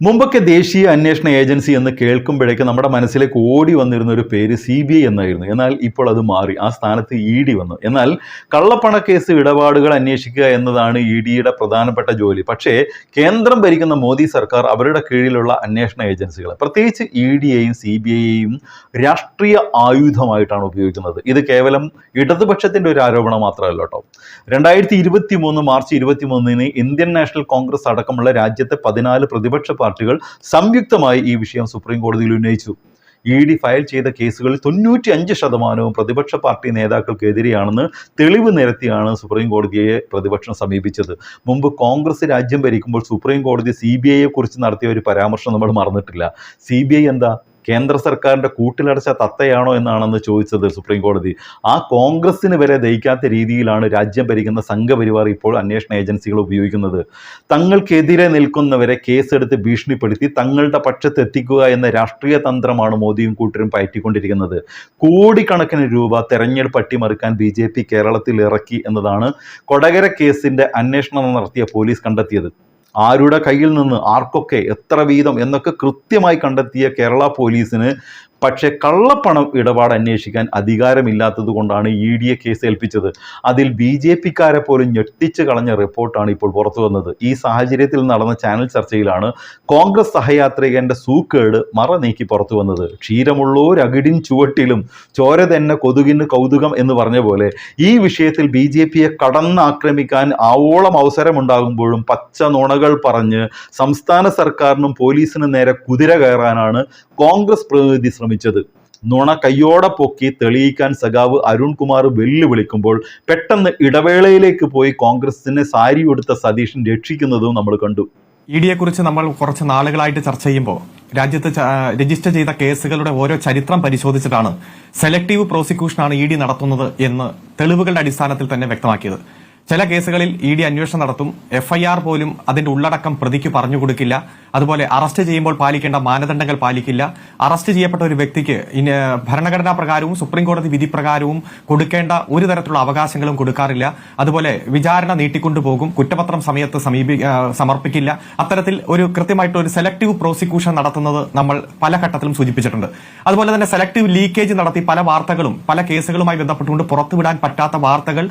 മുമ്പൊക്കെ ദേശീയ അന്വേഷണ ഏജൻസി എന്ന് കേൾക്കുമ്പോഴേക്ക് നമ്മുടെ മനസ്സിലേക്ക് ഓടി വന്നിരുന്ന ഒരു പേര് സി ബി ഐ എന്നായിരുന്നു. എന്നാൽ ഇപ്പോൾ അത് മാറി. ആ സ്ഥാനത്ത് ഇ ഡി വന്നു. എന്നാൽ കള്ളപ്പണക്കേസ് ഇടപാടുകൾ അന്വേഷിക്കുക എന്നതാണ് ഇ ഡിയുടെ പ്രധാനപ്പെട്ട ജോലി. പക്ഷേ കേന്ദ്രം ഭരിക്കുന്ന മോദി സർക്കാർ അവരുടെ കീഴിലുള്ള അന്വേഷണ ഏജൻസികൾ പ്രത്യേകിച്ച് ഇ ഡിയെയും സി ബി ഐയെയും രാഷ്ട്രീയ ആയുധമായിട്ടാണ് ഉപയോഗിക്കുന്നത്. ഇത് കേവലം ഇടതുപക്ഷത്തിന്റെ ഒരു ആരോപണം മാത്രമല്ല കേട്ടോ. രണ്ടായിരത്തി ഇരുപത്തി മൂന്ന് മാർച്ച് ഇരുപത്തി മൂന്നിന് ഇന്ത്യൻ നാഷണൽ കോൺഗ്രസ് അടക്കമുള്ള രാജ്യത്തെ പതിനാല് പ്രതിപക്ഷ പാർട്ടികൾ സംയുക്തമായി ഈ വിഷയം സുപ്രീം കോടതിയിൽ ഉന്നയിച്ചു. ഇ ഡി ഫയൽ ചെയ്ത കേസുകളിൽ തൊണ്ണൂറ്റി അഞ്ച് ശതമാനവും പ്രതിപക്ഷ പാർട്ടി നേതാക്കൾക്കെതിരെയാണെന്ന് തെളിവ് നിരത്തിയാണ് സുപ്രീം കോടതിയെ പ്രതിപക്ഷം സമീപിച്ചത്. മുമ്പ് കോൺഗ്രസ് രാജ്യം ഭരിക്കുമ്പോൾ സുപ്രീം കോടതി സി ബി ഐയെ കുറിച്ച് നടത്തിയ ഒരു പരാമർശം നമ്മൾ മറന്നിട്ടില്ല. സി ബി ഐ എന്താ? കേന്ദ്ര സർക്കാരിന്റെ കൂട്ടിലടച്ച തത്തയാണോ എന്നാണെന്ന് ചോദിച്ചത് സുപ്രീം കോടതി. ആ കോൺഗ്രസിന് വരെ ദഹിക്കാത്ത രീതിയിലാണ് രാജ്യം ഭരിക്കുന്ന സംഘപരിവാർ ഇപ്പോൾ അന്വേഷണ ഏജൻസികൾ ഉപയോഗിക്കുന്നത്. തങ്ങൾക്കെതിരെ നിൽക്കുന്നവരെ കേസെടുത്ത് ഭീഷണിപ്പെടുത്തി തങ്ങളുടെ പക്ഷത്തെത്തിക്കുക എന്ന രാഷ്ട്രീയ തന്ത്രമാണ് മോദിയും കൂട്ടരും പയറ്റിക്കൊണ്ടിരിക്കുന്നത്. കോടിക്കണക്കിന് രൂപ തെരഞ്ഞെടുപ്പ് അട്ടിമറിക്കാൻ ബി ജെ പി കേരളത്തിൽ ഇറക്കി എന്നതാണ് കൊടകര കേസിന്റെ അന്വേഷണം നടത്തിയ പോലീസ് കണ്ടെത്തിയത്. ആരുടെ കയ്യിൽ നിന്ന് ആർക്കൊക്കെ എത്ര വീതം എന്നൊക്കെ കൃത്യമായി കണ്ടെത്തിയ കേരള പോലീസിന് പക്ഷേ കള്ളപ്പണം ഇടപാട് അന്വേഷിക്കാൻ അധികാരമില്ലാത്തത് കൊണ്ടാണ് ഇ ഡി എ കേസ് ഏൽപ്പിച്ചത്. അതിൽ ബി ജെ പിക്കാരെ പോലും ഞെട്ടിച്ച് കളഞ്ഞ റിപ്പോർട്ടാണ് ഇപ്പോൾ പുറത്തു വന്നത്. ഈ സാഹചര്യത്തിൽ നടന്ന ചാനൽ ചർച്ചയിലാണ് കോൺഗ്രസ് സഹയാത്രികന്റെ സൂക്കേട് മറ നീക്കി പുറത്തു വന്നത്. ക്ഷീരമുള്ളോരകിടിൻ ചുവട്ടിലും ചോര തന്നെ കൊതുകിന് കൗതുകം എന്ന് പറഞ്ഞ പോലെ ഈ വിഷയത്തിൽ ബി ജെ പിയെ കടന്നാക്രമിക്കാൻ ആവോളം അവസരമുണ്ടാകുമ്പോഴും പച്ച നുണകൾ പറഞ്ഞ് സംസ്ഥാന സർക്കാരിനും പോലീസിനും നേരെ കുതിര കയറാനാണ് കോൺഗ്രസ് പ്രതിനിധി ശ്രമിച്ചത് നുണ കയ്യോടെ പൊക്കി തെളിയിക്കാൻ സഖാവ് അരുൺകുമാർ വെല്ലുവിളിക്കുമ്പോൾ പെട്ടെന്ന് ഇടവേളയിലേക്ക് പോയി കോൺഗ്രസിനെ സാരി കൊടുത്ത സതീഷൻ രക്ഷിക്കുന്നതും നമ്മൾ കണ്ടു. ഇ ഡിയെ കുറിച്ച് നമ്മൾ കുറച്ച് നാളുകളായിട്ട് ചർച്ച ചെയ്യുമ്പോൾ രാജ്യത്ത് രജിസ്റ്റർ ചെയ്ത കേസുകളുടെ ഓരോ ചരിത്രം പരിശോധിച്ചിട്ടാണ് സെലക്ടീവ് പ്രോസിക്യൂഷനാണ് ഇ ഡി നടത്തുന്നത് എന്ന് തെളിവുകളുടെ അടിസ്ഥാനത്തിൽ തന്നെ വ്യക്തമാക്കിയത്. ചില കേസുകളിൽ ഇ ഡി അന്വേഷണം നടത്തും. എഫ്ഐആർ പോലും അതിന്റെ ഉള്ളടക്കം പ്രതിക്ക് പറഞ്ഞു കൊടുക്കില്ല. അതുപോലെ അറസ്റ്റ് ചെയ്യുമ്പോൾ പാലിക്കേണ്ട മാനദണ്ഡങ്ങൾ പാലിക്കില്ല. അറസ്റ്റ് ചെയ്യപ്പെട്ട ഒരു വ്യക്തിക്ക് ഭരണഘടനാ പ്രകാരവും സുപ്രീം കോടതി വിധി പ്രകാരവും കൊടുക്കേണ്ട ഒരു തരത്തിലുള്ള അവകാശങ്ങളും കൊടുക്കാറില്ല. അതുപോലെ വിചാരണ നീട്ടിക്കൊണ്ടുപോകും കുറ്റപത്രം സമയത്ത് സമീപി സമർപ്പിക്കില്ല. അത്തരത്തിൽ ഒരു കൃത്യമായിട്ട് ഒരു സെലക്ടീവ് പ്രോസിക്യൂഷൻ നടത്തുന്നത് നമ്മൾ പല ഘട്ടത്തിലും സൂചിപ്പിച്ചിട്ടുണ്ട്. അതുപോലെ തന്നെ സെലക്ടീവ് ലീക്കേജ് നടത്തി പല വാർത്തകളും പല കേസുകളുമായി ബന്ധപ്പെട്ടുകൊണ്ട് പുറത്തുവിടാൻ പറ്റാത്ത വാർത്തകൾ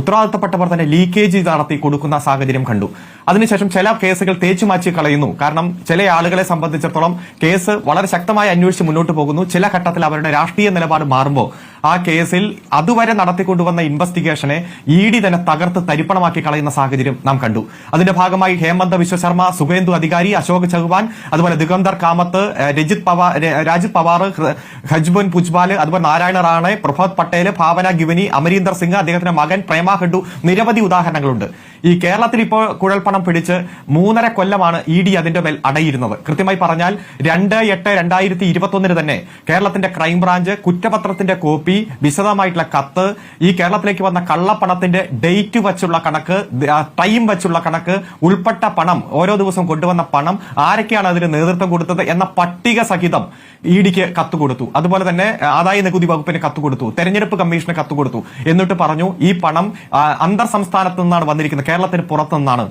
ഉത്തരവാദിത്തപ്പെട്ടവർ തന്നെ ലീക്കേജ് നടത്തി കൊടുക്കുന്ന സാഹചര്യം കണ്ടു. അതിനുശേഷം ചില കേസുകൾ തേച്ചുമാറ്റി കളയുന്നു. കാരണം ചില ആളുകളെ സംബന്ധിച്ചിടത്തോളം കേസ് വളരെ ശക്തമായി അന്വേഷിച്ച് മുന്നോട്ട് പോകുന്നു. ചില ഘട്ടത്തിൽ അവരുടെ രാഷ്ട്രീയ നിലപാട് മാറുമ്പോൾ ആ കേസിൽ അതുവരെ നടത്തിക്കൊണ്ടുവന്ന ഇൻവെസ്റ്റിഗേഷനെ ഇ ഡി തന്നെ തകർത്ത് തരിപ്പണമാക്കി കളയുന്ന സാഹചര്യം നാം കണ്ടു. അതിന്റെ ഭാഗമായി ഹേമന്ത വിശ്വശർമ്മ സുഖേന്ദു അധികാരി അശോക് ചൗഹാൻ അതുപോലെ ദിഗംബർ കാമത്ത് രജിത് പവാർ രാജിത് പവാർ ഹജ്ബൻ പുജ്ബാൽ അതുപോലെ നാരായണ റാണെ പ്രഭാത് പട്ടേൽ ഭാവന ഗിവനി അമരീന്ദർ സിംഗ് അദ്ദേഹത്തിന്റെ മകൻ പ്രേമ ഹഡു നിരവധി ഉദാഹരണങ്ങളുണ്ട്. ഈ കേരളത്തിൽ ഇപ്പോൾ കുഴൽപ്പണം പിടിച്ച് മൂന്നര കൊല്ലമാണ് ഇ ഡി അതിന്റെ മേൽ അടയിരുന്നത്. കൃത്യമായി പറഞ്ഞാൽ രണ്ട് എട്ട് രണ്ടായിരത്തി ഇരുപത്തൊന്നിന് തന്നെ കേരളത്തിന്റെ ക്രൈംബ്രാഞ്ച് കുറ്റപത്രത്തിന്റെ കോപ്പി വിശദമായിട്ടുള്ള കത്ത് ഈ കേരളത്തിലേക്ക് വന്ന കള്ളപ്പണത്തിന്റെ ഡേറ്റ് വച്ചുള്ള കണക്ക് ടൈം വച്ചുള്ള കണക്ക് ഉൾപ്പെട്ട പണം ഓരോ ദിവസം കൊണ്ടുവന്ന പണം ആരൊക്കെയാണ് അതിന് നേതൃത്വം കൊടുത്തത് എന്ന പട്ടിക സഹിതം ഇ ഡിക്ക് കത്ത് കൊടുത്തു. അതുപോലെ തന്നെ ആദായ നികുതി വകുപ്പിന് കത്ത് കൊടുത്തു. തെരഞ്ഞെടുപ്പ് കമ്മീഷന് കത്ത് കൊടുത്തു. എന്നിട്ട് പറഞ്ഞു ഈ പണം അന്തർ സംസ്ഥാനത്ത് നിന്നാണ് വന്നിരിക്കുന്നത്. കേരളത്തിന് പുറത്തു നിന്നാണ്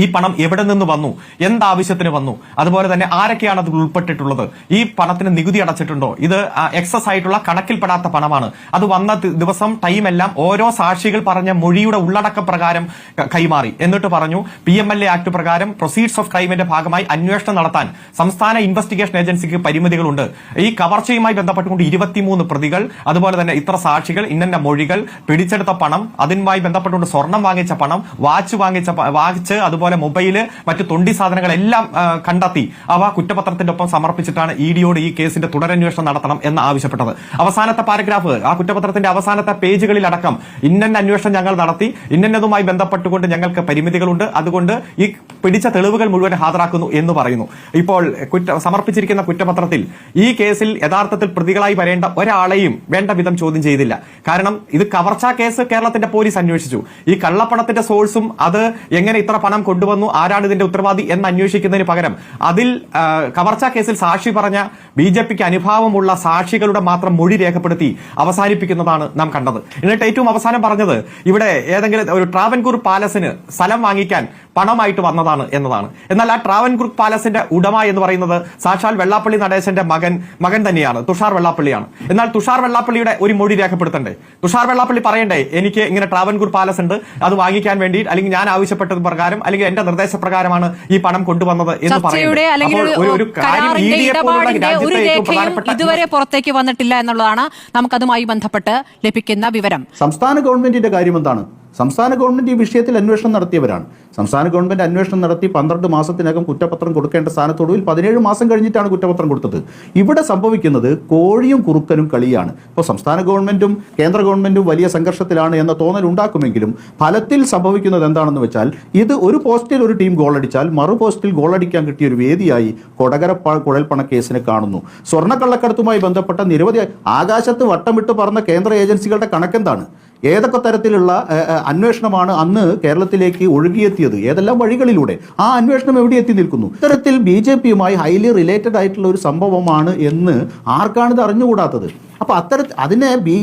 ഈ പണം എവിടെ നിന്ന് വന്നു? എന്താവശ്യത്തിന് വന്നു? അതുപോലെ തന്നെ ആരൊക്കെയാണ് അതിൽ ഉൾപ്പെട്ടിട്ടുള്ളത്? ഈ പണത്തിന് നികുതി അടച്ചിട്ടുണ്ടോ? ഇത് എക്സസ് ആയിട്ടുള്ള കണക്കിൽപ്പെടാത്ത പണമാണ്. അത് വന്ന ദിവസം ടൈം എല്ലാം ഓരോ സാക്ഷികൾ പറഞ്ഞ മൊഴിയുടെ ഉള്ളടക്ക പ്രകാരം കൈമാറി. എന്നിട്ട് പറഞ്ഞു പി ആക്ട് പ്രകാരം പ്രൊസീഡ്സ് ഓഫ് ക്രൈമിന്റെ ഭാഗമായി അന്വേഷണം നടത്താൻ സംസ്ഥാന ഇൻവെസ്റ്റിഗേഷൻ ഏജൻസിക്ക് പരിമിതികളുണ്ട്. ഈ കവർച്ചയുമായി ബന്ധപ്പെട്ടുകൊണ്ട് ഇരുപത്തിമൂന്ന് പ്രതികൾ അതുപോലെ തന്നെ ഇത്ര സാക്ഷികൾ ഇന്നന്റെ മൊഴികൾ പിടിച്ചെടുത്ത പണം അതുമായി ബന്ധപ്പെട്ടുകൊണ്ട് സ്വർണം വാങ്ങിച്ച പണം വാച്ച് വാങ്ങിച്ച വാങ്ങിച്ച് വാച്ച് അതുപോലെ മൊബൈൽ മറ്റു തൊണ്ടി സാധനങ്ങളെല്ലാം കണ്ടെത്തി. അവ കുറ്റപത്രത്തിന്റെ ഒപ്പം സമർപ്പിച്ചിട്ടാണ് ഇ ഡിയോട് ഈ കേസിന്റെ തുടരന്വേഷണം നടത്തണം എന്ന് ആവശ്യപ്പെട്ടത്. അവസാനത്തെ പാരഗ്രാഫ് ആ കുറ്റപത്രത്തിന്റെ അവസാനത്തെ പേജുകളിലടക്കം ഇന്ന അന്വേഷണം ഞങ്ങൾ നടത്തി. ഇന്നതുമായി ബന്ധപ്പെട്ടുകൊണ്ട് ഞങ്ങൾക്ക് പരിമിതികളുണ്ട്. അതുകൊണ്ട് ഈ പിടിച്ച തെളിവുകൾ മുഴുവൻ ഹാജരാക്കുന്നു എന്ന് പറയുന്നു. ഇപ്പോൾ സമർപ്പിച്ചിരിക്കുന്ന കുറ്റപത്രത്തിൽ ഈ കേസിൽ യഥാർത്ഥത്തിൽ പ്രതികളായി വരേണ്ട ഒരാളെയും വേണ്ട വിധം ചോദ്യം ചെയ്തില്ല. കാരണം ഇത് കവർച്ചാ കേസ് കേരളത്തിന്റെ പോലീസ് അന്വേഷിച്ചു. ഈ കള്ളപ്പണത്തിന്റെ സോഴ്സും അത് എങ്ങനെ ഇത്ര പണം കൊണ്ടുവന്നു? ആരാണ് ഇതിന്റെ ഉത്തരവാദി എന്ന് അന്വേഷിക്കുന്നതിന് പകരം അതിൽ കവർച്ച കേസിൽ സാക്ഷി പറഞ്ഞ ബി ജെ പിക്ക് അനുഭാവമുള്ള സാക്ഷികളുടെ മാത്രം മൊഴി രേഖപ്പെടുത്തി അവസാനിപ്പിക്കുന്നതാണ് നാം കണ്ടത്. എന്നിട്ട് ഏറ്റവും അവസാനം പറഞ്ഞത് ഇവിടെ ഏതെങ്കിലും ഒരു ട്രാവൻകൂർ പാലസിന് സ്ഥലം വാങ്ങിക്കാൻ പണമായിട്ട് വന്നതാണ് എന്നതാണ്. എന്നാൽ ആ ട്രാവൻകൂർ പാലസിന്റെ ഉടമ എന്ന് പറയുന്നത് സാക്ഷാൽ വെള്ളാപ്പള്ളി നടേശന്റെ മകൻ മകൻ തന്നെയാണ് തുഷാർ വെള്ളാപ്പള്ളിയാണ്. എന്നാൽ തുഷാർ വെള്ളാപ്പള്ളിയുടെ ഒരു മൊഴി രേഖപ്പെടുത്തണ്ടേ? തുഷാർ വെള്ളാപ്പള്ളി പറയണ്ടേ എനിക്ക് ഇങ്ങനെ ട്രാവൻകൂർ പാലസ് ഉണ്ട് അത് വാങ്ങിക്കാൻ വേണ്ടി അല്ലെങ്കിൽ ഞാൻ ആവശ്യപ്പെട്ടത് പ്രകാരം അല്ലെങ്കിൽ എന്റെ നിർദ്ദേശപ്രകാരമാണ് ഈ പണം കൊണ്ടുവന്നത് എന്ന് പറയുന്നത് അപ്പോൾ ഒരു ഒരു കാര്യം ഒരു രേഖയും ഇതുവരെ പുറത്തേക്ക് വന്നിട്ടില്ല എന്നുള്ളതാണ് നമുക്കതുമായി ബന്ധപ്പെട്ട് ലഭിക്കുന്ന വിവരം. സംസ്ഥാന ഗവൺമെന്റിന്റെ കാര്യം എന്താണ് സംസ്ഥാന ഗവൺമെന്റ് ഈ വിഷയത്തിൽ അന്വേഷണം നടത്തിയവരാണ്. സംസ്ഥാന ഗവൺമെന്റ് അന്വേഷണം നടത്തി പന്ത്രണ്ട് മാസത്തിനകം കുറ്റപത്രം കൊടുക്കേണ്ട സ്ഥാനത്തൊടുവിൽ പതിനേഴ് മാസം കഴിഞ്ഞിട്ടാണ് കുറ്റപത്രം കൊടുത്തത്. ഇവിടെ സംഭവിക്കുന്നത് കോഴിയും കുറുക്കനും കളിയാണ്. ഇപ്പോൾ സംസ്ഥാന ഗവൺമെന്റും കേന്ദ്ര ഗവൺമെന്റും വലിയ സംഘർഷത്തിലാണ് എന്ന തോന്നൽ ഉണ്ടാക്കുമെങ്കിലും ഫലത്തിൽ സംഭവിക്കുന്നത് എന്താണെന്ന് വെച്ചാൽ ഇത് ഒരു പോസ്റ്റിൽ ഒരു ടീം ഗോളടിച്ചാൽ മറു പോസ്റ്റിൽ ഗോളടിക്കാൻ കിട്ടിയ ഒരു വേദിയായി കൊടകര കുഴൽപ്പണ കേസിനെ കാണുന്നു. സ്വർണക്കള്ളക്കടത്തുമായി ബന്ധപ്പെട്ട നിരവധി ആകാശത്ത് വട്ടമിട്ട് പറഞ്ഞ കേന്ദ്ര ഏജൻസികളുടെ കണക്കെന്താണ്? ഏതൊക്കെ തരത്തിലുള്ള അന്വേഷണമാണ് അന്ന് കേരളത്തിലേക്ക് ഒഴുകിയെത്തിയത്? ഏതെല്ലാം വഴികളിലൂടെ? ആ അന്വേഷണം എവിടെ എത്തി നിൽക്കുന്നു? ഇത്തരത്തിൽ ബി ജെ പിയുമായി ഹൈലി റിലേറ്റഡ് ആയിട്ടുള്ള ഒരു സംഭവമാണ് എന്ന് ആർക്കാണിത് അറിഞ്ഞുകൂടാത്തത്? അപ്പോൾ അത്തരത്തിൽ അതിനെ ബി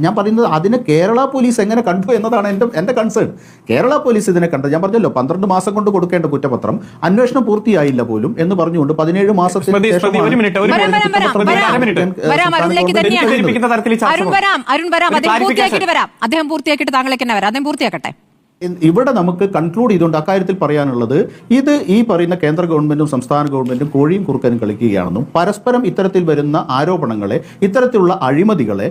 ഞാൻ പറയുന്നത് അതിനെ കേരള പോലീസ് എങ്ങനെ കണ്ടു എന്നതാണ് എന്റെ എന്റെ കൺസേൺ കേരള പോലീസ് ഇതിനെ കണ്ടത് ഞാൻ പറഞ്ഞല്ലോ പന്ത്രണ്ട് മാസം കൊണ്ട് കൊടുക്കേണ്ട കുറ്റപത്രം അന്വേഷണം പൂർത്തിയായില്ല പോലും എന്ന് പറഞ്ഞുകൊണ്ട് പതിനേഴ് മാസത്തിന് ശേഷം അദ്ദേഹം പൂർത്തിയാക്കിയിട്ട് താങ്കളേക്ക് തന്നെ വരാം. അദ്ദേഹം പൂർത്തിയാക്കട്ടെ. ഇവിടെ നമുക്ക് കൺക്ലൂഡ് ചെയ്തുകൊണ്ട് അക്കാര്യത്തിൽ പറയാനുള്ളത് ഇത് ഈ പറയുന്ന കേന്ദ്ര ഗവൺമെന്റും സംസ്ഥാന ഗവൺമെന്റും കോഴിയും കുറുക്കനും കളിക്കുകയാണെന്നും പരസ്പരം ഇത്തരത്തിൽ വരുന്ന ആരോപണങ്ങളെ ഇത്തരത്തിലുള്ള അഴിമതികളെ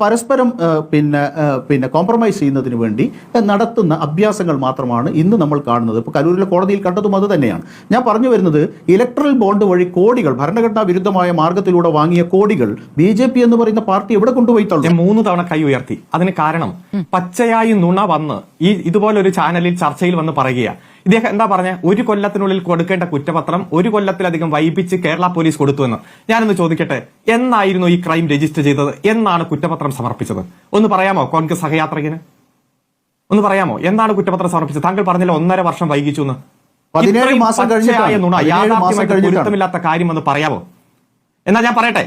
പരസ്പരം പിന്നെ പിന്നെ കോംപ്രമൈസ് ചെയ്യുന്നതിന് വേണ്ടി നടത്തുന്ന അഭ്യാസങ്ങൾ മാത്രമാണ് ഇന്ന് നമ്മൾ കാണുന്നത്. ഇപ്പോൾ കരൂരിലെ കോടതിയിൽ കണ്ടതും അത് തന്നെയാണ്. ഞാൻ പറഞ്ഞു വരുന്നത് ഇലക്ട്രൽ ബോണ്ട് വഴി കോടികൾ ഭരണഘടനാ വിരുദ്ധമായ മാർഗത്തിലൂടെ വാങ്ങിയ കോടികൾ ബി ജെ പി എന്ന് പറയുന്ന പാർട്ടി എവിടെ കൊണ്ടുപോയി തള്ളു? മൂന്ന് തവണ കൈ ഉയർത്തി. അതിന് കാരണം പച്ചയായി നുണ വന്ന് ഈ ഇതുപോലെ ഒരു ചാനലിൽ ചർച്ചയിൽ വന്ന് പറയുകയാണ്. ഇദ്ദേഹം എന്താ പറഞ്ഞ? ഒരു കൊല്ലത്തിനുള്ളിൽ കൊടുക്കേണ്ട കുറ്റപത്രം ഒരു കൊല്ലത്തിലധികം വൈപിച്ച് കേരള പോലീസ് കൊടുത്തുവെന്ന്. ഞാനൊന്ന് ചോദിക്കട്ടെ എന്നായിരുന്നു ഈ ക്രൈം രജിസ്റ്റർ ചെയ്തത്? എന്നാണ് കുറ്റപത്രം സമർപ്പിച്ചത്? ഒന്ന് പറയാമോ കോൺഗ്രസ് സഹയാത്രികന്? ഒന്ന് പറയാമോ? എന്താണ് കുറ്റപത്രം സമർപ്പിച്ചത്? താങ്കൾ പറഞ്ഞല്ലോ ഒന്നര വർഷം വൈകിച്ചു എന്ന് യാഥാർത്ഥ്യമായിട്ട്. പൊരുത്തമില്ലാത്ത കാര്യം ഒന്ന് പറയാമോ? എന്നാ ഞാൻ പറയട്ടെ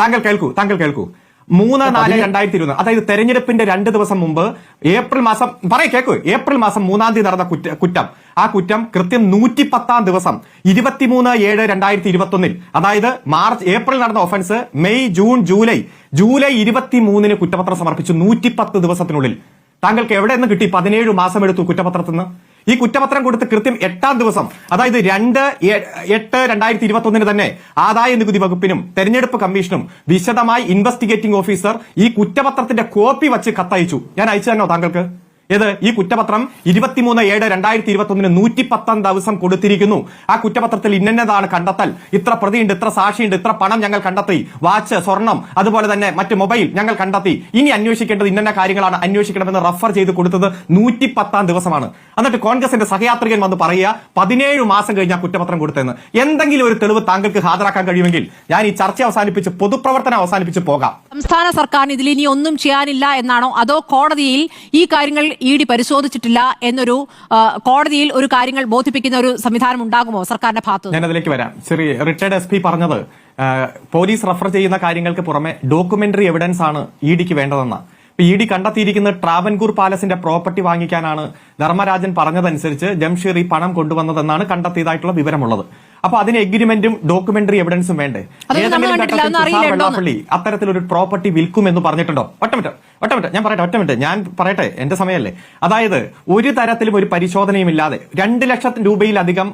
താങ്കൾ കേൾക്കൂ താങ്കൾ കേൾക്കൂ. മൂന്ന് നാല് രണ്ടായിരത്തി ഇരുപത്. അതായത് തെരഞ്ഞെടുപ്പിന്റെ രണ്ട് ദിവസം മുമ്പ് ഏപ്രിൽ മാസം പറയ കേൾക്കൂ ഏപ്രിൽ മാസം മൂന്നാം തീയതി നടന്ന കുറ്റ- കുറ്റം. ആ കുറ്റം കൃത്യം നൂറ്റി പത്താം ദിവസം ഇരുപത്തിമൂന്ന് ഏഴ് രണ്ടായിരത്തി ഇരുപത്തൊന്നിൽ. അതായത് മാർച്ച് ഏപ്രിൽ നടന്ന offence May June July. July ഇരുപത്തി മൂന്നിന് കുറ്റപത്രം സമർപ്പിച്ചു നൂറ്റിപ്പത്ത് ദിവസത്തിനുള്ളിൽ. താങ്കൾക്ക് എവിടെ നിന്ന് കിട്ടി? പതിനേഴ് മാസം എടുത്തു കുറ്റപത്രത്തിൽ നിന്ന് ഈ കുറ്റപത്രം കൊടുത്ത് കൃത്യം എട്ടാം ദിവസം അതായത് രണ്ട് എട്ട് രണ്ടായിരത്തി ഇരുപത്തി ഒന്നിന് തന്നെ ആദായ നികുതി വകുപ്പിനും തെരഞ്ഞെടുപ്പ് കമ്മീഷനും വിശദമായി ഇൻവെസ്റ്റിഗേറ്റിംഗ് ഓഫീസർ ഈ കുറ്റപത്രത്തിന്റെ കോപ്പി വച്ച് കത്തയച്ചു. ഞാൻ അയച്ചു തന്നോ താങ്കൾക്ക്? ഏത്? ഈ കുറ്റപത്രം ഇരുപത്തിമൂന്ന് ഏഴ് രണ്ടായിരത്തി ഇരുപത്തി ഒന്നിന് നൂറ്റി പത്താം ദിവസം കൊടുത്തിരിക്കുന്നു. ആ കുറ്റപത്രത്തിൽ ഇന്നതാണ് കണ്ടെത്തൽ. ഇത്ര പ്രതിയുണ്ട് ഇത്ര സാക്ഷിയുണ്ട് ഇത്ര പണം ഞങ്ങൾ കണ്ടെത്തി. വാച്ച് സ്വർണം അതുപോലെ തന്നെ മറ്റ് മൊബൈൽ ഞങ്ങൾ കണ്ടെത്തി. ഇനി അന്വേഷിക്കേണ്ടത് ഇന്ന കാര്യങ്ങളാണ് അന്വേഷിക്കണമെന്ന് റഫർ ചെയ്ത് കൊടുത്തത് നൂറ്റി പത്താം ദിവസമാണ്. എന്നിട്ട് കോൺഗ്രസിന്റെ സഹയാത്രികൻ വന്ന് പറയുക പതിനേഴ് മാസം കഴിഞ്ഞാൽ കുറ്റപത്രം കൊടുത്തെന്ന് എന്തെങ്കിലും ഒരു തെളിവ് താങ്കൾക്ക് ഹാജരാക്കാൻ കഴിയുമെങ്കിൽ ഞാൻ ഈ ചർച്ച അവസാനിപ്പിച്ച് പൊതുപ്രവർത്തനം അവസാനിപ്പിച്ച് പോകാം. സംസ്ഥാന സർക്കാരിന് ഇതിൽ ഇനി ഒന്നും ചെയ്യാനില്ല എന്നാണോ? അതോ കോടതിയിൽ ഈ കാര്യങ്ങൾ ഇ ഡി പരിശോധിച്ചിട്ടില്ല എന്നൊരു കോടതിയിൽ ഒരു കാര്യങ്ങൾ ബോധിപ്പിക്കുന്ന ഒരു സംവിധാനം ഉണ്ടാകുമോ സർക്കാരിന്റെ ഭാഗത്ത് ഞാൻ അതിലേക്ക് വരാം. ശരി റിട്ടയർഡ് എസ് പി പറഞ്ഞത് പോലീസ് റഫർ ചെയ്യുന്ന കാര്യങ്ങൾക്ക് പുറമെ ഡോക്യുമെന്ററി എവിഡൻസ് ആണ് ഇ ഡിക്ക് വേണ്ടതെന്ന്. ഇ ഡി കണ്ടെത്തിയിരിക്കുന്നത് ട്രാവൻകൂർ പാലസിന്റെ പ്രോപ്പർട്ടി വാങ്ങിക്കാനാണ് ധർമ്മരാജൻ പറഞ്ഞതനുസരിച്ച് ജംഷീർ ഈ പണം കൊണ്ടുവന്നതെന്നാണ് കണ്ടെത്തിയതായിട്ടുള്ള വിവരമുള്ളത്. അപ്പൊ അതിന് എഗ്രിമെന്റും ഡോക്യുമെന്ററി എവിഡൻസും വേണ്ടേ? ഏതെങ്കിലും ഘട്ടത്തിൽ. വെള്ളാപ്പള്ളി അത്തരത്തിലൊരു പ്രോപ്പർട്ടി വിൽക്കുമെന്ന് പറഞ്ഞിട്ടുണ്ടോ? ഒറ്റമിട്ട് ഒറ്റമിട്ട് ഞാൻ പറയട്ടെ ഒറ്റമിട്ട് ഞാൻ പറയട്ടെ എന്റെ സമയമല്ലേ? അതായത് ഒരു തരത്തിലും ഒരു പരിശോധനയും ഇല്ലാതെ രണ്ട് ലക്ഷം രൂപയിലധികം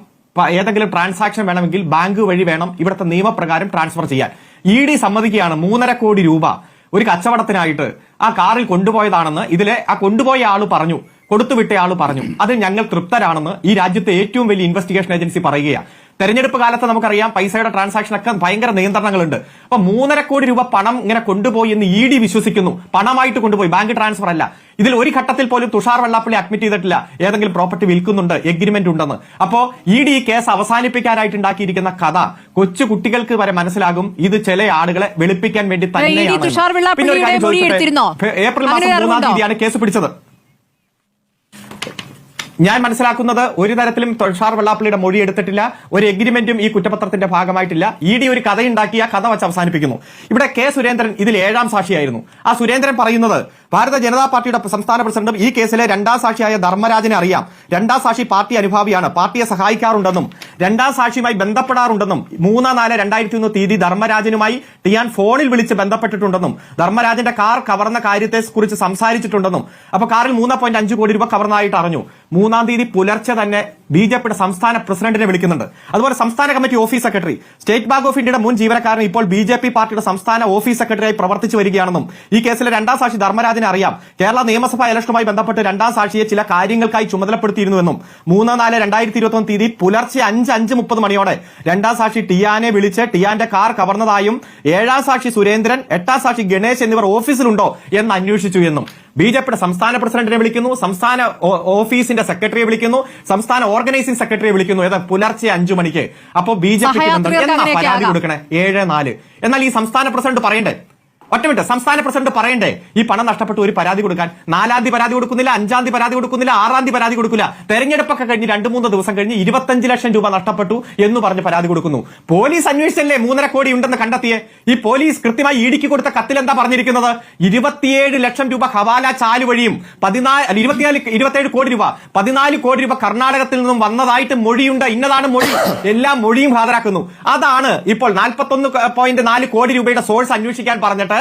ഏതെങ്കിലും ട്രാൻസാക്ഷൻ വേണമെങ്കിൽ ബാങ്ക് വഴി വേണം ഇവിടുത്തെ നിയമപ്രകാരം ട്രാൻസ്ഫർ ചെയ്യാൻ. ഇ ഡി സമ്മതിക്കുകയാണ് മൂന്നര കോടി രൂപ ഒരു കച്ചവടത്തിനായിട്ട് ആ കാറിൽ കൊണ്ടുപോയതാണെന്ന് ഇതിലെ ആ കൊണ്ടുപോയ ആൾ പറഞ്ഞു കൊടുത്തുവിട്ട ആൾ പറഞ്ഞു. അത് ഞങ്ങൾ തൃപ്തരാണെന്ന് ഈ രാജ്യത്തെ ഏറ്റവും വലിയ ഇൻവെസ്റ്റിഗേഷൻ ഏജൻസി പറയുകയാണ് തെരഞ്ഞെടുപ്പ് കാലത്ത് നമുക്കറിയാം പൈസയുടെ ട്രാൻസാക്ഷൻ ഒക്കെ ഭയങ്കര നിയന്ത്രണങ്ങളുണ്ട്. അപ്പൊ മൂന്നര കോടി രൂപ പണം ഇങ്ങനെ കൊണ്ടുപോയി എന്ന് ഇ ഡി വിശ്വസിക്കുന്നു. പണമായിട്ട് കൊണ്ടുപോയി. ബാങ്ക് ട്രാൻസ്ഫർ അല്ല. ഇതിൽ ഒരു ഘട്ടത്തിൽ പോലും തുഷാർ വെള്ളാപ്പള്ളി അഡ്മിറ്റ് ചെയ്തിട്ടില്ല. ഏതെങ്കിലും പ്രോപ്പർട്ടി വിൽക്കുന്നുണ്ട് എഗ്രിമെന്റ് ഉണ്ടെന്ന്. അപ്പോ ഇ ഡി കേസ് അവസാനിപ്പിക്കാനായിട്ട് ഉണ്ടാക്കിയിരിക്കുന്ന കഥ കൊച്ചു കുട്ടികൾക്ക് വരെ മനസ്സിലാകും. ഇത് ചില ആളുകളെ വെളുപ്പിക്കാൻ വേണ്ടി തന്നെയാണ്? ഏപ്രിൽ മാസം മൂന്നാം? തീയതിയാണ് കേസ് പിടിച്ചത്. ഞാൻ മനസ്സിലാക്കുന്നത് ഒരു തരത്തിലും തുഷാർ വെള്ളാപ്പള്ളിയുടെ മൊഴി എടുത്തിട്ടില്ല ഒരു എഗ്രിമെന്റും ഈ കുറ്റപത്രത്തിന്റെ ഭാഗമായിട്ടില്ല. ഇ ഡി ഒരു കഥയുണ്ടാക്കി ആ കഥ വച്ച് അവസാനിപ്പിക്കുന്നു. ഇവിടെ കെ സുരേന്ദ്രൻ ഇതിൽ ഏഴാം സാക്ഷിയായിരുന്നു. ആ സുരേന്ദ്രൻ പറയുന്നത് ഭാരത ജനതാ പാർട്ടിയുടെ സംസ്ഥാന പ്രസിഡന്റും ഈ കേസിലെ രണ്ടാം സാക്ഷിയായ ധർമ്മരാജനെ അറിയാം. രണ്ടാം സാക്ഷി പാർട്ടി അനുഭാവിയാണ്. പാർട്ടിയെ സഹായിക്കാറുണ്ടെന്നും രണ്ടാം സാക്ഷിയുമായി ബന്ധപ്പെടാറുണ്ടെന്നും മൂന്ന് നാല് രണ്ടായിരത്തി ഒന്ന് തീയതി ധർമ്മരാജനുമായി ടിയാൻ ഫോണിൽ വിളിച്ച് ബന്ധപ്പെട്ടിട്ടുണ്ടെന്നും ധർമ്മരാജന്റെ കാർ കവർന്ന കാര്യത്തെ കുറിച്ച് സംസാരിച്ചിട്ടുണ്ടെന്നും അപ്പൊ കാറിൽ മൂന്ന് പോയിന്റ് അഞ്ച് കോടി രൂപ കവർന്നതായിട്ട് അറിഞ്ഞു. മൂന്നാം തീയതി പുലർച്ചെ തന്നെ ബി ജെ പിയുടെ സംസ്ഥാന പ്രസിഡന്റിനെ വിളിക്കുന്നുണ്ട്. അതുപോലെ സംസ്ഥാന committee office secretary state bank of ഇന്ത്യയുടെ മുൻ ജീവനക്കാരൻ ഇപ്പോൾ ബി പാർട്ടിയുടെ സംസ്ഥാന ഓഫീസ് സെക്രട്ടറിയായി പ്രവർത്തിച്ചു വരികയാണെന്നും ഈ കേസിലെ രണ്ടാം സാക്ഷി ധർമ്മരാജനെ അറിയാം. കേരള നിയമസഭാ ഇലക്ഷനുമായി ബന്ധപ്പെട്ട് രണ്ടാം സാക്ഷിയെ ചില കാര്യങ്ങൾക്കായി ചുമതലപ്പെടുത്തിയിരുന്നുവെന്നും മൂന്ന് നാല് രണ്ടായിരത്തി ഇരുപത്തി ഒന്ന് തീയതി പുലർച്ചെ അഞ്ച് അഞ്ച് മുപ്പത് മണിയോടെ രണ്ടാം സാക്ഷി ടിയാനെ വിളിച്ച് ടിയാന്റെ കാർ കവർന്നതായും ഏഴാം സാക്ഷി സുരേന്ദ്രൻ എട്ടാം സാക്ഷി ഗണേശ് എന്നിവർ ഓഫീസിലുണ്ടോ എന്ന് അന്വേഷിച്ചു എന്നും ബി ജെ പിയുടെ സംസ്ഥാന പ്രസിഡന്റിനെ വിളിക്കുന്നു സംസ്ഥാന ഓഫീസിന്റെ സെക്രട്ടറിയെ വിളിക്കുന്നു സംസ്ഥാന ഓർഗനൈസിംഗ് സെക്രട്ടറിയെ വിളിക്കുന്നു. ഏതാ പുലർച്ചെ അഞ്ചു മണിക്ക്. അപ്പോൾ ബി ജെ പി പരാതി കൊടുക്കണേ? ഏഴ് നാല്. എന്നാൽ ഈ സംസ്ഥാന പ്രസിഡന്റ് പറയണ്ടേ? ഒറ്റ മിനിറ്റ് സംസ്ഥാന പ്രസിഡന്റ് പറയണ്ടേ? ഈ പണം നഷ്ടപ്പെട്ട് ഒരു പരാതി കൊടുക്കാൻ. നാലാം തീയതി പരാതി കൊടുക്കുന്നില്ല അഞ്ചാം തീയതി പരാതി കൊടുക്കുന്നില്ല ആറാം തീയതി പരാതി കൊടുക്കില്ല. തെരഞ്ഞെടുപ്പൊക്കെ കഴിഞ്ഞ് രണ്ട് മൂന്ന് ദിവസം കഴിഞ്ഞ് ഇരുപത്തഞ്ച് ലക്ഷം രൂപ നഷ്ടപ്പെട്ടു എന്ന് പറഞ്ഞ് പരാതി കൊടുക്കുന്നു. പോലീസ് അന്വേഷിച്ചല്ലേ മൂന്നര കോടി ഉണ്ടെന്ന് കണ്ടെത്തിയേ? ഈ പോലീസ് കൃത്യമായി ഇടിക്ക് കൊടുത്ത കത്തിൽ എന്താ പറഞ്ഞിരിക്കുന്നത്? ഇരുപത്തിയേഴ് ലക്ഷം രൂപ ഹവാല ചാൽ വഴിയും പതിനാല് ഇരുപത്തിനാല് ഇരുപത്തിയേഴ് കോടി രൂപ പതിനാല് കോടി രൂപ കർണാടകത്തിൽ നിന്നും വന്നതായിട്ട് മൊഴിയുണ്ട്. ഇന്നതാണ് മൊഴി. എല്ലാം മൊഴിയും ഹാജരാക്കുന്നു. അതാണ് ഇപ്പോൾ നാൽപ്പത്തൊന്ന് പോയിന്റ് നാല് കോടി രൂപയുടെ സോഴ്സ് അന്വേഷിക്കാൻ പറഞ്ഞിട്ട്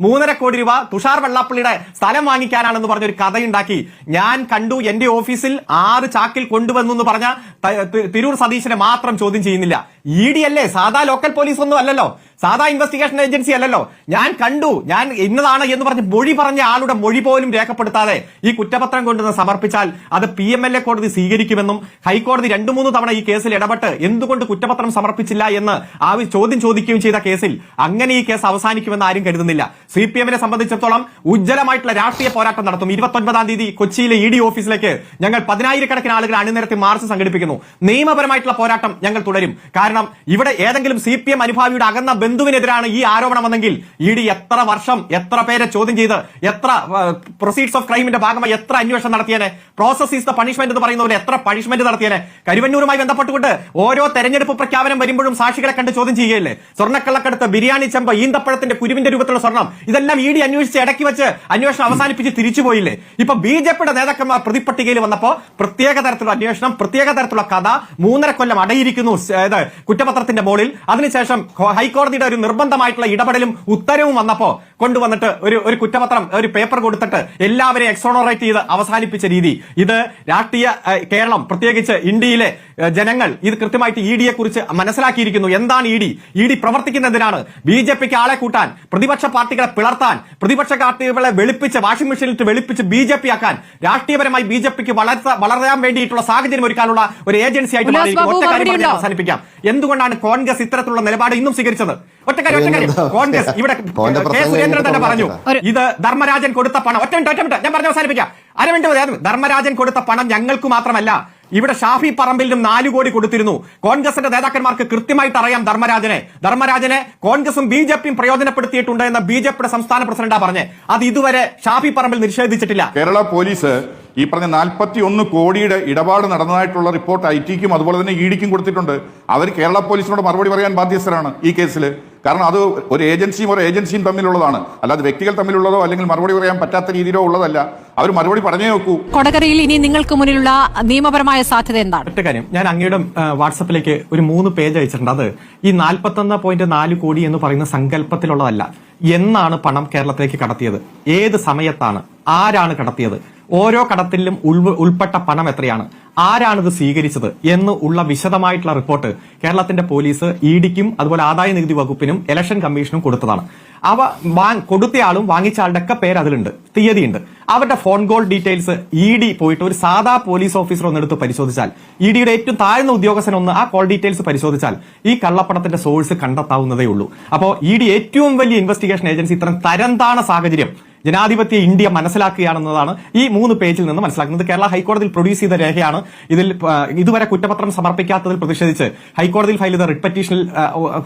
മൂന്നര കോടി രൂപ തുഷാർ വെള്ളാപ്പള്ളിയുടെ സ്ഥലം വാങ്ങിക്കാനാണെന്ന് പറഞ്ഞ ഒരു കഥയുണ്ടാക്കി. ഞാൻ കണ്ടു എന്റെ ഓഫീസിൽ ആറ് ചാക്കിൽ കൊണ്ടുവന്നു എന്ന് പറഞ്ഞ തിരൂർ സതീശനെ മാത്രം ചോദ്യം ചെയ്യുന്നില്ല. ഇ ഡി അല്ലേ? സാധാ ലോക്കൽ പോലീസ് ഒന്നും അല്ലല്ലോ. സാധാ ഇൻവെസ്റ്റിഗേഷൻ ഏജൻസി അല്ലല്ലോ. ഞാൻ കണ്ടു ഞാൻ ഇന്നതാണ് എന്ന് പറഞ്ഞ് മൊഴി പറഞ്ഞ ആളുടെ മൊഴി പോലും രേഖപ്പെടുത്താതെ ഈ കുറ്റപത്രം കൊണ്ടുവന്ന് സമർപ്പിച്ചാൽ അത് പി കോടതി സ്വീകരിക്കുമെന്നും ഹൈക്കോടതി രണ്ടു മൂന്ന് തവണ ഈ കേസിൽ ഇടപെട്ട് എന്തുകൊണ്ട് കുറ്റപത്രം സമർപ്പിച്ചില്ല എന്ന് ആവി ചോദ്യം ചോദിക്കുകയും ചെയ്ത കേസിൽ അങ്ങനെ ഈ കേസ് അവസാനിക്കുമെന്ന് ആരും കരുതുന്നില്ല. സി പി എമ്മിനെ സംബന്ധിച്ചിടത്തോളം ഉജ്ജ്വലമായിട്ടുള്ള രാഷ്ട്രീയ പോരാട്ടം നടത്തും. ഇരുപത്തൊൻപതാം തീയതി കൊച്ചിയിലെ ഇ ഡി ഓഫീസിലേക്ക് ഞങ്ങൾ പതിനായിരക്കണക്കിന് ആളുകൾ അണിനിരത്തി മാർച്ച് സംഘടിപ്പിക്കുന്നു. നിയമപരമായിട്ടുള്ള പോരാട്ടം ഞങ്ങൾ തുടരും. കാരണം ഇവിടെ ഏതെങ്കിലും സി പി എം അനുഭാവിയുടെ അകന്ന ബന്ധുവിനെതിരാണ് ഈ ആരോപണം വന്നെങ്കിൽ ഇ ഡി എത്ര വർഷം എത്ര പേരെ ചോദ്യം ചെയ്ത് എത്ര പ്രൊസീഡ്സ് ഓഫ് ക്രൈമിന്റെ ഭാഗമായി എത്ര അന്വേഷണം നടത്തിയേനെ പ്രോസസ് ഈസ് ദ പണിഷ്മെന്റ് എന്ന് പറയുന്ന പോലെ എത്ര പണിഷ്മെന്റ് നടത്തിയേനെ. കരുവന്നൂരുമായി ബന്ധപ്പെട്ടുകൊണ്ട് ഓരോ തെരഞ്ഞെടുപ്പ് പ്രഖ്യാപനം വരുമ്പോഴും സാക്ഷികളെ കണ്ട് ചോദ്യം ചെയ്യുകയല്ലേ? സ്വർണക്കള്ളക്കടുത്ത് ബിരിയാണി ചെമ്പ് ഈന്തപ്പഴത്തിന്റെ കുരുവിന്റെ രൂപത്തിലുള്ള സ്വർണം ഇതെല്ലാം ഇ ഡി അന്വേഷിച്ച് ഇടയ്ക്ക് വെച്ച് അന്വേഷണം അവസാനിപ്പിച്ച് തിരിച്ചുപോയില്ലേ ഇപ്പൊ ബി ജെ പിയുടെ നേതാക്കന്മാർ പ്രതിപട്ടികയിൽ വന്നപ്പോ പ്രത്യേക തരത്തിലുള്ള അന്വേഷണം പ്രത്യേക തരത്തിലുള്ള കഥ മൂന്നര കൊല്ലം അടയിരിക്കുന്നു കുറ്റപത്രത്തിന്റെ മുകളിൽ. അതിനുശേഷം ഹൈക്കോടതിയുടെ ഒരു നിർബന്ധമായിട്ടുള്ള ഇടപെടലും ഉത്തരവും വന്നപ്പോ കൊണ്ടുവന്നിട്ട് ഒരു ഒരു കുറ്റപത്രം ഒരു പേപ്പർ കൊടുത്തിട്ട് എല്ലാവരെയും എക്സോണറേറ്റ് ചെയ്ത് അവസാനിപ്പിച്ച രീതി. ഇത് രാഷ്ട്രീയ കേരളം പ്രത്യേകിച്ച് ഇന്ത്യയിലെ ജനങ്ങൾ ഇത് കൃത്യമായിട്ട് ഇ ഡിയെ കുറിച്ച് മനസ്സിലാക്കിയിരിക്കുന്നു. എന്താണ് ഇ ഡി? ഇ ഡി പ്രവർത്തിക്കുന്നതിനാണ് ബി ജെ പിക്ക് ആളെ കൂട്ടാൻ പ്രതിപക്ഷ പാർട്ടികളെ പിളർത്താൻ പ്രതിപക്ഷ കാർട്ടികളെ വെളുപ്പിച്ച് വാഷിംഗ് മെഷീനിൽ വെളുപ്പിച്ച് ബി ജെ പി ആക്കാൻ രാഷ്ട്രീയപരമായി ബി ജെ പിക്ക് വളരാൻ വേണ്ടിയിട്ടുള്ള സാഹചര്യം ഒരുക്കാനുള്ള ഒരു ഏജൻസി ആയിട്ട് ഒറ്റ കാര്യം? അവസാനിപ്പിക്കാം. എന്തുകൊണ്ടാണ് കോൺഗ്രസ് ഇത്തരത്തിലുള്ള നിലപാട് ഇന്നും സ്വീകരിച്ചത്? ഒറ്റ കാര്യം ഒറ്റ കാര്യം എന്താ? കോൺഗ്രസ് ഇവിടെ കെ സുരേന്ദ്രൻ തന്നെ പറഞ്ഞു ഇത് ധർമ്മരാജൻ കൊടുത്ത പണം. ഒറ്റ മിനിറ്റ് ഒറ്റ മിനിറ്റ് ഞാൻ പറഞ്ഞു അവസാനിപ്പിക്കാം. അര മിനിറ്റ് മതി ധർമ്മരാജൻ കൊടുത്ത പണം ഞങ്ങൾക്ക് മാത്രമല്ല ഇവിടെ ഷാഫി പറമ്പിലും നാല് കോടി കൊടുത്തിരുന്നു. കോൺഗ്രസിന്റെ നേതാക്കന്മാർക്ക് കൃത്യമായിട്ട് അറിയാം ധർമ്മരാജനെ. ധർമ്മരാജനെ കോൺഗ്രസും ബി ജെ പിയും പ്രയോജനപ്പെടുത്തിയിട്ടുണ്ട് എന്ന് ബി ജെ പിയുടെ സംസ്ഥാന പ്രസിഡന്റാ പറഞ്ഞത് അത് ഇതുവരെ ഷാഫി പറമ്പിൽ നിഷേധിച്ചിട്ടില്ല. കേരള പോലീസ് ഈ പറഞ്ഞ നാൽപ്പത്തി ഒന്ന് കോടിയുടെ ഇടപാട് നടന്നതായിട്ടുള്ള റിപ്പോർട്ട് ഐ ടിക്കും അതുപോലെ തന്നെ ഇ ഡിക്കും കൊടുത്തിട്ടുണ്ട്. അവർ കേരള പോലീസിനോട് മറുപടി പറയാൻ ബാധ്യസ്ഥരാണ് ഈ കേസിൽ കാരണം അത് ഒരു ഏജൻസിയും ഒരു ഏജൻസിയും തമ്മിലുള്ളതാണ്. അല്ലാതെ വ്യക്തികൾ തമ്മിലുള്ളതോ അല്ലെങ്കിൽ മറുപടി പറയാൻ പറ്റാത്ത രീതിയിലോ ഉള്ളതല്ല. അവർ മറുപടി പറഞ്ഞേ നോക്കൂ കൊടകരയിൽ ഇനി നിങ്ങൾക്ക് മുന്നിലുള്ള നിയമപരമായ സാധ്യത എന്താണ്? ഒറ്റ കാര്യം. ഞാൻ അങ്ങയുടെ വാട്സപ്പിലേക്ക് ഒരു മൂന്ന് പേജ് അയച്ചിട്ടുണ്ട്. അത് ഈ നാൽപ്പത്തൊന്ന് പോയിന്റ് നാല് കോടി എന്ന് പറയുന്ന സങ്കല്പത്തിലുള്ളതല്ല. എന്നാണ് പണം കേരളത്തിലേക്ക് കടത്തിയത്? ഏത് സമയത്താണ്? ആരാണ് കടത്തിയത്? ഓരോ കടത്തിലും ഉൾപ്പെട്ട പണം എത്രയാണ്? ആരാണിത് സ്വീകരിച്ചത് എന്ന് ഉള്ള വിശദമായിട്ടുള്ള റിപ്പോർട്ട് കേരളത്തിന്റെ പോലീസ് ഇ ഡിക്കും അതുപോലെ ആദായ നികുതി വകുപ്പിനും ഇലക്ഷൻ കമ്മീഷനും കൊടുത്തതാണ്. അവ കൊടുത്തയാളും വാങ്ങിച്ച ആളുടെ ഒക്കെ പേര് അതിലുണ്ട് തീയതിയുണ്ട്. അവരുടെ phone call details E D പോയിട്ട് ഒരു സാധാ പോലീസ് ഓഫീസർ ഒന്ന് എടുത്ത് പരിശോധിച്ചാൽ ഇ ഡിയുടെ ഏറ്റവും താഴ്ന്ന ഉദ്യോഗസ്ഥൻ ഒന്ന് ആ കോൾ ഡീറ്റെയിൽസ് പരിശോധിച്ചാൽ ഈ കള്ളപ്പണത്തിന്റെ സോഴ്സ് കണ്ടെത്താവുന്നതേ ഉള്ളൂ അപ്പോൾ ഇ ഡി ഏറ്റവും വലിയ ഇൻവെസ്റ്റിഗേഷൻ ഏജൻസി ഇത്തരം തരംതാണ സാഹചര്യം. ജനാധിപത്യ ഇന്ത്യ മനസ്സിലാക്കുകയാണെന്നതാണ് ഈ മൂന്ന് പേജിൽ നിന്ന് മനസ്സിലാക്കുന്നത്. കേരള ഹൈക്കോടതിയിൽ പ്രൊഡ്യൂസ് ചെയ്ത രേഖയാണ് ഇതിൽ ഇതുവരെ കുറ്റപത്രം സമർപ്പിക്കാത്തതിൽ പ്രതിഷേധിച്ച് ഹൈക്കോടതിയിൽ ഫയൽ ചെയ്ത റിട്ട്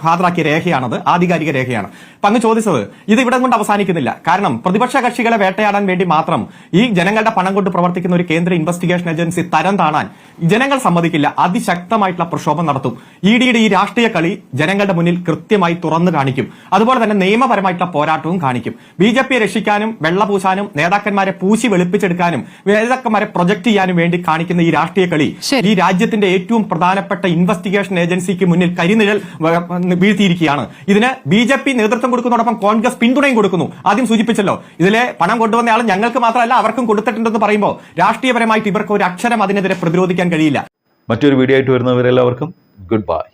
ഹാജരാക്കിയ രേഖയാണത് ആധികാരിക രേഖയാണ്. അങ്ങ് ചോദിച്ചത് ഇത് ഇവിടെ കൊണ്ട് അവസാനിക്കുന്നില്ല. കാരണം പ്രതിപക്ഷ കക്ഷികളെ വേട്ടയാടാൻ വേണ്ടി മാത്രം ഈ ജനങ്ങളുടെ പണം കൊണ്ട് പ്രവർത്തിക്കുന്ന ഒരു കേന്ദ്ര ഇൻവെസ്റ്റിഗേഷൻ ഏജൻസി തരം താണാൻ ജനങ്ങൾ സമ്മതിക്കില്ല. അതിശക്തമായിട്ടുള്ള പ്രക്ഷോഭം നടത്തും. ഇ ഡിയുടെ ഈ രാഷ്ട്രീയ കളി ജനങ്ങളുടെ മുന്നിൽ കൃത്യമായി തുറന്നു കാണിക്കും. അതുപോലെ തന്നെ നിയമപരമായിട്ടുള്ള പോരാട്ടവും കാണിക്കും. ബി ജെ രക്ഷിക്കാനും പൂശാനും വെള്ള പൂശാനും നേതാക്കന്മാരെ പൂശി വെളുപ്പിച്ചെടുക്കാനും നേതാക്കന്മാരെ പ്രൊജക്ട് ചെയ്യാനും വേണ്ടി കാണിക്കുന്ന ഈ രാഷ്ട്രീയ കളി ഈ രാജ്യത്തിന്റെ ഏറ്റവും പ്രധാനപ്പെട്ട ഇൻവെസ്റ്റിഗേഷൻ ഏജൻസിക്ക് മുന്നിൽ കരിനിഴൽ വീഴ്ത്തിയിരിക്കുകയാണ്. ഇതിന് ബി ജെ പി നേതൃത്വം കൊടുക്കുന്നതോടൊപ്പം കോൺഗ്രസ് പിന്തുണയും കൊടുക്കുന്നു. ആദ്യം സൂചിപ്പിച്ചല്ലോ ഇതിലെ പണം കൊണ്ടുവന്ന ആൾ ഞങ്ങൾക്ക് മാത്രമല്ല അവർക്കും കൊടുത്തിട്ടുണ്ടെന്ന് പറയുമ്പോൾ രാഷ്ട്രീയപരമായിട്ട് ഇവർക്ക് ഒരു അക്ഷരം അതിനെതിരെ പ്രതിരോധിക്കാൻ കഴിയില്ല. മറ്റൊരു വീഡിയോ ആയിട്ട് വരുന്നവരെല്ലാവർക്കും ഗുഡ് ബൈ